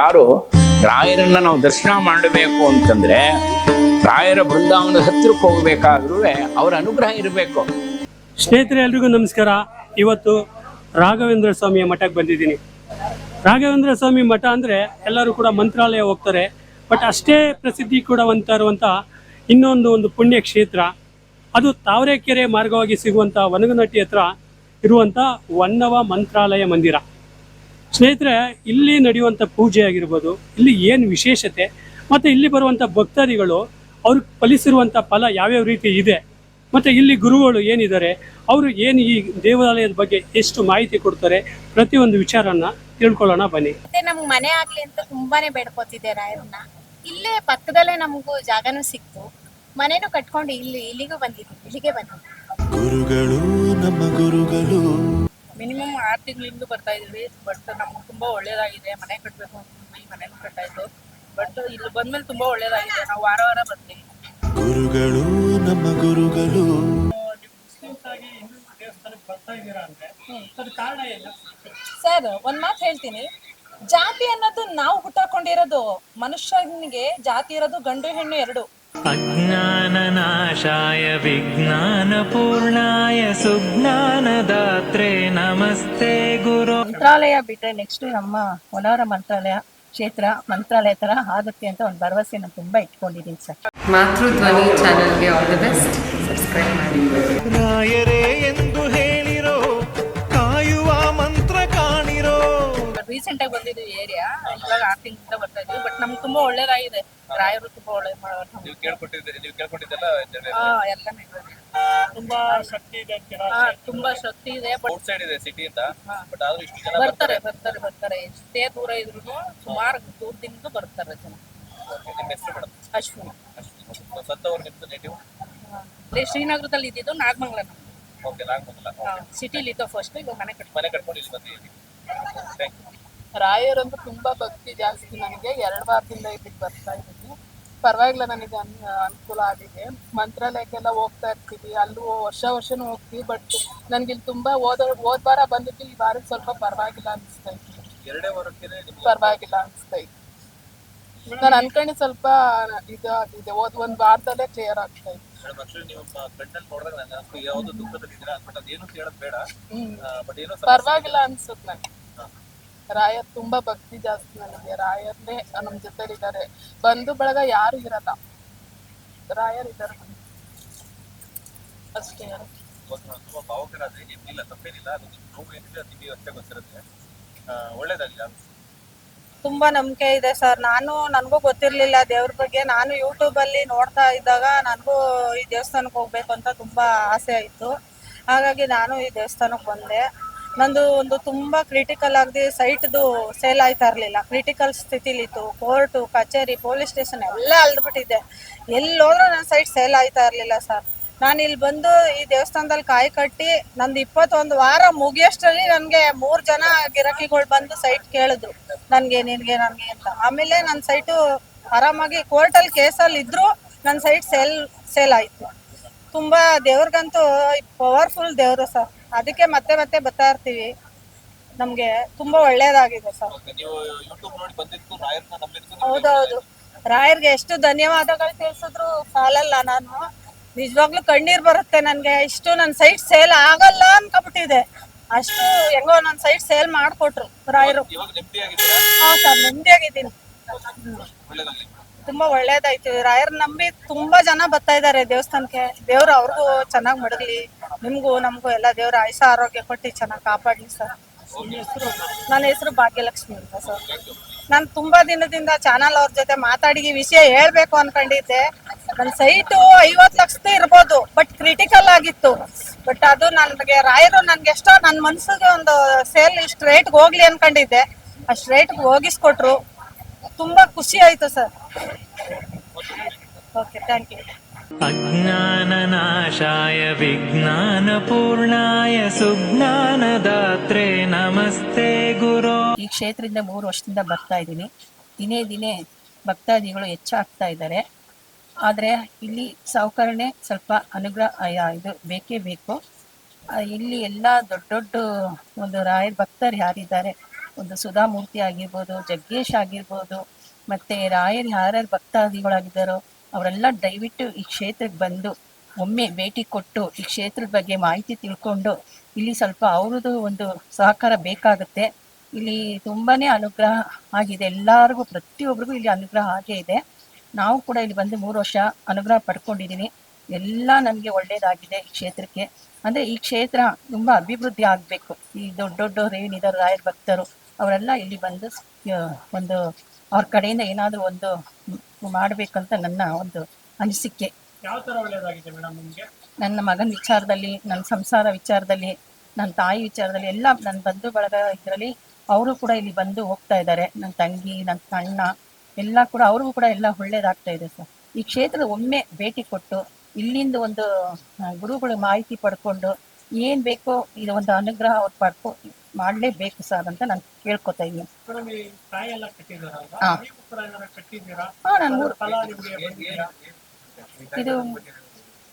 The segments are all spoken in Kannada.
ಯಾರು? ರಾಯರನ್ನ ನಾವು ದರ್ಶನ ಮಾಡಬೇಕು ಅಂತಂದ್ರೆ ರಾಯರ ಬೃಂದಾವನದ ಹತ್ತಿರಕ್ಕೆ ಹೋಗ್ಬೇಕಾದ್ರೂ ಅವರ ಅನುಗ್ರಹ ಇರಬೇಕು. ಸ್ನೇಹಿತರೆ, ಎಲ್ರಿಗೂ ನಮಸ್ಕಾರ. ಇವತ್ತು ರಾಘವೇಂದ್ರ ಸ್ವಾಮಿಯ ಮಠಕ್ಕೆ ಬಂದಿದ್ದೀನಿ. ರಾಘವೇಂದ್ರ ಸ್ವಾಮಿ ಮಠ ಅಂದ್ರೆ ಎಲ್ಲರೂ ಕೂಡ ಮಂತ್ರಾಲಯ ಹೋಗ್ತಾರೆ. ಬಟ್ ಅಷ್ಟೇ ಪ್ರಸಿದ್ಧಿ ಕೂಡವಂತ ಇರುವಂಥ ಇನ್ನೊಂದು ಒಂದು ಪುಣ್ಯ ಕ್ಷೇತ್ರ. ಅದು ತಾವರೆಕೆರೆ ಮಾರ್ಗವಾಗಿ ಸಿಗುವಂತ ವನಗನಟ್ಟಿ ಹತ್ರ ಇರುವಂತ ವನ್ನವ ಮಂತ್ರಾಲಯ ಮಂದಿರ. ಸ್ನೇಹಿತರೆ ಇಲ್ಲಿ ನಡೆಯುವಂಥ ಪೂಜೆ ಆಗಿರ್ಬೋದು ಇಲ್ಲಿ ಏನು ವಿಶೇಷತೆ ಮತ್ತು ಇಲ್ಲಿ ಬರುವಂಥ ಭಕ್ತಾದಿಗಳು ಅವ್ರಿಗೆ ಫಲಿಸಿರುವಂಥ ಫಲ ಯಾವ್ಯಾವ ರೀತಿ ಇದೆ ಮತ್ತು ಇಲ್ಲಿ ಗುರುಗಳು ಏನಿದ್ದಾರೆ ಅವರು ಏನು ಈ ದೇವಾಲಯದ ಬಗ್ಗೆ ಎಷ್ಟು ಮಾಹಿತಿ ಕೊಡ್ತಾರೆ ಪ್ರತಿಯೊಂದು ವಿಚಾರನ ತಿಳ್ಕೊಳ್ಳೋಣ ಬನ್ನಿ. ಮತ್ತೆ ನಮ್ಗೆ ಮನೆ ಆಗ್ಲಿ ಅಂತ ತುಂಬಾನೇ ಬೇಡ್ಕೋತಿದ್ದೆ ರಾಯರನ್ನ. ಇಲ್ಲೇ ಪಕ್ಕದಲ್ಲೇ ನಮಗೂ ಜಾಗನೂ ಸಿಕ್ತು. ಮನೆನೂ ಕಟ್ಕೊಂಡು ಇಲ್ಲಿ ಇಲ್ಲಿಗೂ ಬಂದಿದ್ವಿ ಇಲ್ಲಿಗೆ ಬಂದಿದ್ವಿ ಗುರುಗಳು ನಮ್ಮ ಗುರುಗಳು ಮಿನಿಮಮ್ ಆರು ತಿಂಗಳಿಂದ ಬರ್ತಾ ಇದ್ವಿ ಬಟ್ ನಮ್ಗೆ ತುಂಬಾ ಒಳ್ಳೇದಾಗಿದೆ. ಮನೆ ಕಟ್ಟಬೇಕು ಮನೆ ಮನೆ ಕಟ್ಟಾಯ್ತು. ಬಟ್ ಇಲ್ಲಿ ಬಂದ್ಮೇಲೆ ತುಂಬಾ ಒಳ್ಳೇದಾಗಿದೆ. ನಾವು ವಾರ ವಾರ ಬರ್ತೀವಿ. ಗುರುಗಳು ನಮ್ಮ ಗುರುಗಳು. ಸರ್ ಒಂದ್ ಮಾತು ಹೇಳ್ತೀನಿ. ಜಾತಿ ಅನ್ನೋದು ನಾವು ಹುಟ್ಟಾಕೊಂಡಿರೋದು ಮನುಷ್ಯನಿಗೆ ಜಾತಿ ಇರೋದು ಗಂಡು ಹೆಣ್ಣು ಎರಡು. अज्ञाननाशाय विज्ञानपूर्णाय सुज्ञानदात्रे नमस्ते गुरो ಮಂತ್ರಾಲಯ ಬಿಟ್ರೆ ನೆಕ್ಸ್ಟ್ ನಮ್ಮ ಹೊಲವರ ಮಂತ್ರಾಲಯ ಕ್ಷೇತ್ರ ಮಂತ್ರಾಲಯ ತರ ಆಗುತ್ತೆ ಅಂತ ಒಂದು ಭರವಸೆ ನಾನು ತುಂಬಾ ಇಟ್ಕೊಂಡಿದ್ದೀನಿ ಸರ್ ಮಾತೃಧ್ವನಿ ಚಾನೆಲ್ಗೆ ಆಲ್ ದಿ ಬೆಸ್ಟ್ ಸಬ್ಸ್ಕ್ರೈಬ್ ಮಾಡಿ ರಾಯರೇ ಎಂದು ಹೇಳಿರೋ ಕಾಯುವ ಮಂತ್ರ ಕಾಣಿರೋ ರೀಸೆಂಟ್ ಆಗಿ ಬಂದಿದ್ದೀವಿ ಏರಿಯಾ ಇವಾಗ ಆರು ತಿಂಗಳಿಂದ ಬರ್ತಾ ಇದ್ವಿ ಬಟ್ ನಮ್ಗೆ ತುಂಬಾ ಒಳ್ಳೇದಾಗಿದೆ ರಾಯರು ತುಂಬಾ ಒಳ್ಳೆ ಮಾಡೋರು. ಹಾ ಎಲ್ಲ ತುಂಬಾ ಶಕ್ತಿ ಇದೆ ಅಂತೀರಾ ಹಾ ತುಂಬಾ ಶಕ್ತಿ ಇದೆ ಬಟ್ ಸೈಡ್ ಇದೆ ಸಿಟಿಯಿಂದ ಬಟ್ ಆದ್ರೂ ಇಷ್ಟು ಜನ ಬರ್ತಾರೆ ಬರ್ತಾರೆ. ಬರ್ತಾರೆ ಎಷ್ಟೇ ದೂರ ಇದ್ರು ಸುಮಾರು ದೂರದಿಂದ ಬರ್ತಾರೆ ಜನ. ನಿಮ್ಮ ಹೆಸರು ಮೇಡಮ್? ಅಶ್ವಿನಿ. ಸತ್ತವ್ರು ನಿಮ್ದು ನೇಟಿವ್ ಇಲ್ಲಿ ಶ್ರೀನಗರದಲ್ಲಿ ಇದ್ದಿದ್ದು ನಾಗಮಂಗಲ ಓಕೆ ನಾಗಮಂಗಲ. ಸಿಟಿಲಿ ಇದ್ದೋ ಫಸ್ಟ್ ಈಗ ಮನೆ ಕಟ್ಕೊಂಡು. ಮನೆ ಕಟ್ಕೊಂಡು ಇಲ್ಲಿ ಥ್ಯಾಂಕ್ ಯು ರಾಯರಂತೂ ತುಂಬಾ ಭಕ್ತಿ ಜಾಸ್ತಿ ನನಗೆ. ಎರಡು ವಾರದಿಂದ ಇಲ್ಲಿಗೆ ಬರ್ತಾ ಇದ್ದೀನಿ. ಪರವಾಗಿಲ್ಲ ನನಗೆ ಅನ್ ಅನುಕೂಲ ಆಗಿದೆ. ಮಂತ್ರಾಲಯಕ್ಕೆಲ್ಲ ಹೋಗ್ತಾ ಇರ್ತೀವಿ. ಅಲ್ಲೂ ವರ್ಷ ವರ್ಷನೂ ಹೋಗ್ತೀವಿ ಬಟ್ ನನ್ಗೆ ಇಲ್ಲಿ ತುಂಬಾ ಹೋದ ಹೋದ್ ವಾರ ಬಂದಿದ್ದು ಈ ವಾರ ಸ್ವಲ್ಪ ಪರವಾಗಿಲ್ಲ ಅನಿಸ್ತಾ ಇತ್ತು. ಪರವಾಗಿಲ್ಲ ಅನಿಸ್ತಾ ಇತ್ತು. ನಾನು ಅನ್ಕೊಂಡು ಸ್ವಲ್ಪ ಇದು ಆಗಿದೆ ಹೋದ್ ಒಂದ್ ವಾರದಲ್ಲೇ ಕ್ಲಿಯರ್ ಆಗ್ತಾ ಇತ್ತು. ಪರವಾಗಿಲ್ಲ ಅನ್ಸುತ್ತೆ ನಂಗೆ. ರಾಯರ್ ತುಂಬಾ ಭಕ್ತಿ ಜಾಸ್ತಿ ನನಗೆ. ರಾಯರ್ನೇ ನಮ್ ಜೊತೆ ಇದ್ದಾರೆ ಬಂಧು ಬಳಗ ಯಾರು ಇರಲ್ಲ. ರಾಯರ್ ಇದ್ದಾರೆ ಅಷ್ಟೇ ತುಂಬಾ ಭಾವಕರಾದ್ರೆ ಏನಿಲ್ಲ ತಪ್ಪೇನಿಲ್ಲ. ಅದು ನಿಮ್ ನೋವು ಏನಿದೆ ಅದು ನಿಮಗೆ ಅಷ್ಟೇ ಗೊತ್ತಿರುತ್ತೆ. ಆ, ಒಳ್ಳೇದಾಗ್ಲಿ ತುಂಬಾ ನಂಬಿಕೆ ಇದೆ ಸರ್. ನಾನು ನನಗೂ ಗೊತ್ತಿರ್ಲಿಲ್ಲ ದೇವ್ರ ಬಗ್ಗೆ. ನಾನು ಯೂಟ್ಯೂಬ್ ಅಲ್ಲಿ ನೋಡ್ತಾ ಇದ್ದಾಗ ನನಗೂ ಈ ದೇವಸ್ಥಾನಕ್ಕೆ ಹೋಗ್ಬೇಕು ಅಂತ ತುಂಬಾ ಆಸೆ ಆಯ್ತು ಹಾಗಾಗಿ ನಾನು ಈ ದೇವಸ್ಥಾನಕ್ಕೆ ಬಂದೆ. ನಂದು ಒಂದು ತುಂಬಾ ಕ್ರಿಟಿಕಲ್ ಆಗಿ ಸೈಟ್ದು ಸೇಲ್ ಆಯ್ತಾ ಇರಲಿಲ್ಲ. ಕ್ರಿಟಿಕಲ್ ಸ್ಥಿತಿಲಿತ್ತು ಕೋರ್ಟು ಕಚೇರಿ ಪೊಲೀಸ್ ಸ್ಟೇಷನ್ ಎಲ್ಲ ಅಲ್ದ್ಬಿಟ್ಟಿದ್ದೆ ಎಲ್ಲೋದ್ರೂ ನನ್ನ ಸೈಟ್ ಸೇಲ್ ಆಯ್ತಾ ಇರಲಿಲ್ಲ ಸರ್ ನಾನು ಇಲ್ಲಿ ಬಂದು ಈ ದೇವಸ್ಥಾನದಲ್ಲಿ ಕಾಯಿ ಕಟ್ಟಿ ನಂದು ಇಪ್ಪತ್ತೊಂದು ವಾರ ಮುಗಿಯೋಷ್ಟರಲ್ಲಿ ನನಗೆ ಮೂರು ಜನ ಗಿರಾಕಿಗಳು ಬಂದು ಸೈಟ್ ಕೇಳಿದ್ರು. ನನಗೆ, ನಿನಗೆ, ನನಗೆ ಅಂತ. ಆಮೇಲೆ ನನ್ನ ಸೈಟು ಆರಾಮಾಗಿ ಕೋರ್ಟಲ್ಲಿ ಕೇಸಲ್ಲಿ ಇದ್ದರೂ ನನ್ನ ಸೈಟ್ ಸೇಲ್ ಸೇಲ್ ಆಯಿತು. ತುಂಬ ದೇವ್ರಿಗಂತೂ ಪವರ್ಫುಲ್ ದೇವರು ಸರ್ ಅದಕ್ಕೆ ಮತ್ತೆ ಮತ್ತೆ ಬರ್ತಾ ಇರ್ತೀವಿ. ನಮ್ಗೆ ತುಂಬಾ ಒಳ್ಳೇದಾಗಿದೆ ಸರ್. ಹೌದೌದು. ರಾಯರ್ಗೆ ಎಷ್ಟು ಧನ್ಯವಾದಗಳು ತಿಳಿಸಿದ್ರು ಸಾಲಲ್ಲ ನಾನು. ನಿಜವಾಗ್ಲೂ ಕಣ್ಣೀರ್ ಬರುತ್ತೆ ನನ್ಗೆ. ಇಷ್ಟು ನನ್ನ ಸೈಟ್ ಸೇಲ್ ಆಗಲ್ಲ ಅನ್ಕೊಬಿಟ್ಟಿದೆ ಅಷ್ಟು ಹೆಂಗೋ ನನ್ನ ಸೈಟ್ ಸೇಲ್ ಮಾಡ್ಕೊಟ್ರು ರಾಯರು. ಹಾ ಸರ್ ನೆಮ್ಮದಿಯಾಗಿದ್ದೀನಿ. ತುಂಬಾ ಒಳ್ಳೇದಾಯ್ತು. ರಾಯರ್ ನಂಬಿ ತುಂಬಾ ಜನ ಬರ್ತಾ ಇದಾರೆ ದೇವಸ್ಥಾನಕ್ಕೆ. ದೇವ್ರು ಅವ್ರಿಗೂ ಚೆನ್ನಾಗ್ ಮಡಗ್ಲಿ. ನಿಮ್ಗೂ ನಮಗೂ ಎಲ್ಲ ದೇವರ ಆಯುಷ ಆರೋಗ್ಯ ಕೊಟ್ಟು ಚೆನ್ನಾಗಿ ಕಾಪಾಡ್ಲಿ ಸರ್. ನನ್ನ ಹೆಸರು ಭಾಗ್ಯಲಕ್ಷ್ಮಿ ಅಂತ ಸರ್. ನಾನು ತುಂಬಾ ದಿನದಿಂದ ಚಾನಲ್ ಅವ್ರ ಜೊತೆ ಮಾತಾಡಿ ವಿಷಯ ಹೇಳ್ಬೇಕು ಅನ್ಕೊಂಡಿದ್ದೆ. ನನ್ನ ಸೈಟು ಐವತ್ತು ಲಕ್ಷದ ಇರ್ಬೋದು ಬಟ್ ಕ್ರಿಟಿಕಲ್ ಆಗಿತ್ತು. ಬಟ್ ಅದು ನನಗೆ ರಾಯರು ನನ್ಗೆ ಎಷ್ಟೋ ನನ್ನ ಮನ್ಸಿಗೆ ಒಂದು ಸೇಲ್ ಇಷ್ಟು ರೇಟ್ಗೆ ಹೋಗ್ಲಿ ಅನ್ಕೊಂಡಿದ್ದೆ. ಅಷ್ಟು ರೇಟ್ಗೆ ಹೋಗಿಸ್ಕೊಟ್ರು. ತುಂಬಾ ಖುಷಿ ಆಯ್ತು ಸರ್. ಓಕೆ ಥ್ಯಾಂಕ್ ಯು अज्ञाननाशाय विज्ञानपूर्णाय सुज्ञानदात्रे नमस्ते गुरो ಈ ಕ್ಷೇತ್ರದಿಂದ ಮೂರು ವರ್ಷದಿಂದ ಬರ್ತಾ ಇದ್ದೀನಿ ದಿನೇ ದಿನೇ ಭಕ್ತಾದಿಗಳು ಹೆಚ್ಚಾಗ್ತಾ ಇದ್ದಾರೆ ಆದರೆ ಇಲ್ಲಿ ಸೌಕರಣೆ ಸ್ವಲ್ಪ ಅನುಗ್ರಹ ಅಯ್ಯ, ಇದು ಬೇಕೇ ಬೇಕು ಆ, ಇಲ್ಲಿ ಎಲ್ಲ ದೊಡ್ಡ ದೊಡ್ಡ ಒಂದು ರಾಯರ್ ಭಕ್ತರು ಯಾರಿದ್ದಾರೆ ಒಂದು ಸುಧಾಮೂರ್ತಿ ಆಗಿರ್ಬೋದು ಜಗ್ಗೇಶ್ ಆಗಿರ್ಬೋದು ಮತ್ತು ರಾಯರ್ ಯಾರ್ಯಾರು ಭಕ್ತಾದಿಗಳಾಗಿದ್ದಾರೋ ಅವರೆಲ್ಲ ದಯವಿಟ್ಟು ಈ ಕ್ಷೇತ್ರಕ್ಕೆ ಬಂದು ಒಮ್ಮೆ ಭೇಟಿ ಕೊಟ್ಟು ಈ ಕ್ಷೇತ್ರದ ಬಗ್ಗೆ ಮಾಹಿತಿ ತಿಳ್ಕೊಂಡು ಇಲ್ಲಿ ಸ್ವಲ್ಪ ಅವ್ರದ್ದು ಒಂದು ಸಹಕಾರ ಬೇಕಾಗುತ್ತೆ. ಇಲ್ಲಿ ತುಂಬಾ ಅನುಗ್ರಹ ಆಗಿದೆ. ಎಲ್ಲರಿಗೂ ಪ್ರತಿಯೊಬ್ಬರಿಗೂ ಇಲ್ಲಿ ಅನುಗ್ರಹ ಆಗೇ ಇದೆ. ನಾವು ಕೂಡ ಇಲ್ಲಿ ಬಂದು ಮೂರು ವರ್ಷ ಅನುಗ್ರಹ ಪಡ್ಕೊಂಡಿದ್ದೀನಿ ಎಲ್ಲ ನಮಗೆ ಒಳ್ಳೆಯದಾಗಿದೆ ಈ ಕ್ಷೇತ್ರಕ್ಕೆ. ಅಂದರೆ ಈ ಕ್ಷೇತ್ರ ತುಂಬ ಅಭಿವೃದ್ಧಿ ಆಗಬೇಕು. ಈ ದೊಡ್ಡ ದೊಡ್ಡವ್ರು ಏನಿದ್ದಾರೆ ರಾಯರ ಭಕ್ತರು ಅವರೆಲ್ಲ ಇಲ್ಲಿ ಬಂದು ಒಂದು ಅವ್ರ ಕಡೆಯಿಂದ ಏನಾದರೂ ಒಂದು ಮಾಡಬೇಕಂತ ನನ್ನ ಒಂದು ಅನಿಸಿಕೆ. ಯಾವ ಥರ ಒಳ್ಳೆಯದಾಗಿದೆ ಮೇಡಮ್ ನಿಮ್ಗೆ? ನನ್ನ ಮಗನ ವಿಚಾರದಲ್ಲಿ ನನ್ನ ಸಂಸಾರ ವಿಚಾರದಲ್ಲಿ ನನ್ನ ತಾಯಿ ವಿಚಾರದಲ್ಲಿ ಎಲ್ಲ ನನ್ನ ಬಂಧು ಬಳಗ ಇದರಲ್ಲಿ ಅವರು ಕೂಡ ಇಲ್ಲಿ ಬಂದು ಹೋಗ್ತಾ ಇದ್ದಾರೆ. ನನ್ನ ತಂಗಿ ನನ್ನ ಅಣ್ಣ ಎಲ್ಲ ಕೂಡ ಅವ್ರಿಗೂ ಕೂಡ ಎಲ್ಲ ಒಳ್ಳೇದಾಗ್ತಾ ಇದೆ ಸರ್. ಈ ಕ್ಷೇತ್ರದ ಒಮ್ಮೆ ಭೇಟಿ ಕೊಟ್ಟು ಇಲ್ಲಿಂದ ಒಂದು ಗುರುಗಳು ಮಾಹಿತಿ ಪಡ್ಕೊಂಡು ಏನ್ ಬೇಕೋ ಇದು ಒಂದು ಅನುಗ್ರಹ ಅವ್ರು ಪಡ್ಕೊ ಮಾಡಲೇಬೇಕು ಸರ್ ಅಂತ ನಾನು ಕೇಳ್ಕೊತಾ ಇದ್ದೀನಿ. ಹಾಂ. ನಾನು ಇದು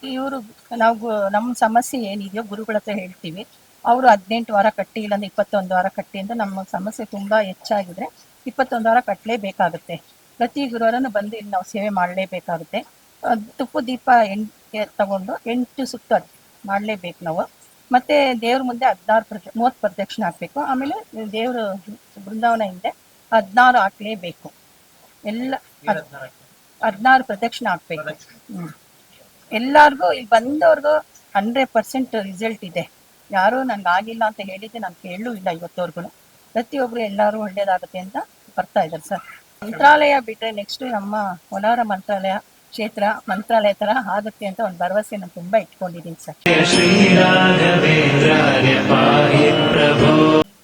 ಇವರು ನಾವು ನಮ್ಮ ಸಮಸ್ಯೆ ಏನಿದೆಯೋ ಗುರುಗಳ ಹತ್ರ ಹೇಳ್ತೀವಿ. ಅವರು ಹದಿನೆಂಟು ವಾರ ಕಟ್ಟಿ ಇಲ್ಲಾಂದ್ರೆ ಇಪ್ಪತ್ತೊಂದು ವಾರ ಕಟ್ಟಿ ಅಂತ ನಮ್ಮ ಸಮಸ್ಯೆ ತುಂಬಾ ಹೆಚ್ಚಾಗಿದ್ರೆ ಇಪ್ಪತ್ತೊಂದು ವಾರ ಕಟ್ಟಲೇಬೇಕಾಗುತ್ತೆ ಪ್ರತಿ ಗುರುವಾರನೂ ಬಂದು ಇಲ್ಲಿ ನಾವು ಸೇವೆ ಮಾಡಲೇಬೇಕಾಗುತ್ತೆ. ತುಪ್ಪ ದೀಪ ಎಂಟು ತಗೊಂಡು ಎಂಟು ಸುತ್ತ ಮಾಡಲೇಬೇಕು ನಾವು. ಮತ್ತೆ ದೇವ್ರ ಮುಂದೆ ಹದಿನಾರು ಪ್ರದ ಮೂವತ್ತು ಪ್ರದಕ್ಷಿಣೆ ಹಾಕ್ಬೇಕು. ಆಮೇಲೆ ದೇವರು ಬೃಂದಾವನ ಹಿಂದೆ ಹದಿನಾರು ಹಾಕ್ಲೇಬೇಕು. ಎಲ್ಲ ಹದಿನಾರು ಪ್ರದಕ್ಷಿಣೆ ಹಾಕ್ಬೇಕು. ಹ್ಮ್. ಎಲ್ಲಾರ್ಗೂ ಇಲ್ಲಿ ಬಂದವ್ರಿಗೂ ಹಂಡ್ರೆಡ್ ಪರ್ಸೆಂಟ್ ರಿಸಲ್ಟ್ ಇದೆ. ಯಾರು ನನಗೆ ಆಗಿಲ್ಲ ಅಂತ ಹೇಳಿದ್ದೆ ನಾನು ಕೇಳೂ ಇಲ್ಲ ಇವತ್ತವರೆಗೂ ಪ್ರತಿಯೊಬ್ರು ಎಲ್ಲರೂ ಒಳ್ಳೇದಾಗುತ್ತೆ ಅಂತ ಬರ್ತಾ ಇದ್ದಾರೆ ಸರ್. ಮಂತ್ರಾಲಯ ಬಿಟ್ರೆ ನೆಕ್ಸ್ಟ್ ನಮ್ಮ ಹೊಲಾರ ಮಂತ್ರಾಲಯ ಕ್ಷೇತ್ರ, ಮಂತ್ರಾಲಯ ತರ ಆಗುತ್ತೆ ಅಂತ ಒಂದು ಭರವಸೆ ನಾನು ತುಂಬಾ ಇಟ್ಕೊಂಡಿದ್ದೀನಿ ಸರ್.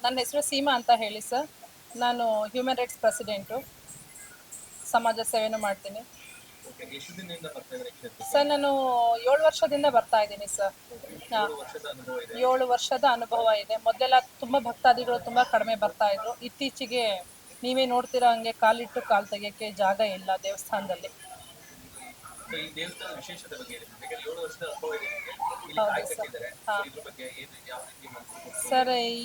ನನ್ನ ಹೆಸರು ಸೀಮಾ ಅಂತ ಹೇಳಿ ಸರ್. ನಾನು ಹ್ಯೂಮನ್ ರೈಟ್ಸ್ ಪ್ರೆಸಿಡೆಂಟು ಸಮಾಜ ಸೇವೆನೂ ಮಾಡ್ತೀನಿ. ಸರ್, ನಾನು ಏಳು ವರ್ಷದಿಂದ ಬರ್ತಾ ಇದ್ದೀನಿ ಸರ್. ಏಳು ವರ್ಷದ ಅನುಭವ ಇದೆ. ಮೊದಲೆಲ್ಲ ತುಂಬ ಭಕ್ತಾದಿಗಳು ತುಂಬ ಕಡಿಮೆ ಬರ್ತಾ ಇದ್ರು. ಇತ್ತೀಚೆಗೆ ನೀವೇ ನೋಡ್ತೀರಾ ಹಂಗೆ ಕಾಲಿಟ್ಟು ಕಾಲು ತೆಗೆಯೋಕ್ಕೆ ಜಾಗ ಇಲ್ಲ ದೇವಸ್ಥಾನದಲ್ಲಿ. So, ಈ ದೇವಸ್ಥಾನ ವಿಶೇಷತೆ ಬಗ್ಗೆ ಹೇಳಿ ಯಾಕಂದ್ರೆ ಏಳು ವರ್ಷದ ಅನುಭವ ಇದೆ ನಿಮ್ಗೆ. ಇಲ್ಲಿ ಕಾಯಿ ಸರ್. ಕಟ್ಟಿದ್ದಾರೆ ಹಾ. ಇದ್ರ ಬಗ್ಗೆ ಏನು ಯಾವ ರೀತಿ ಮಾಡ್ಬೇಕು ಸರ್ ಈ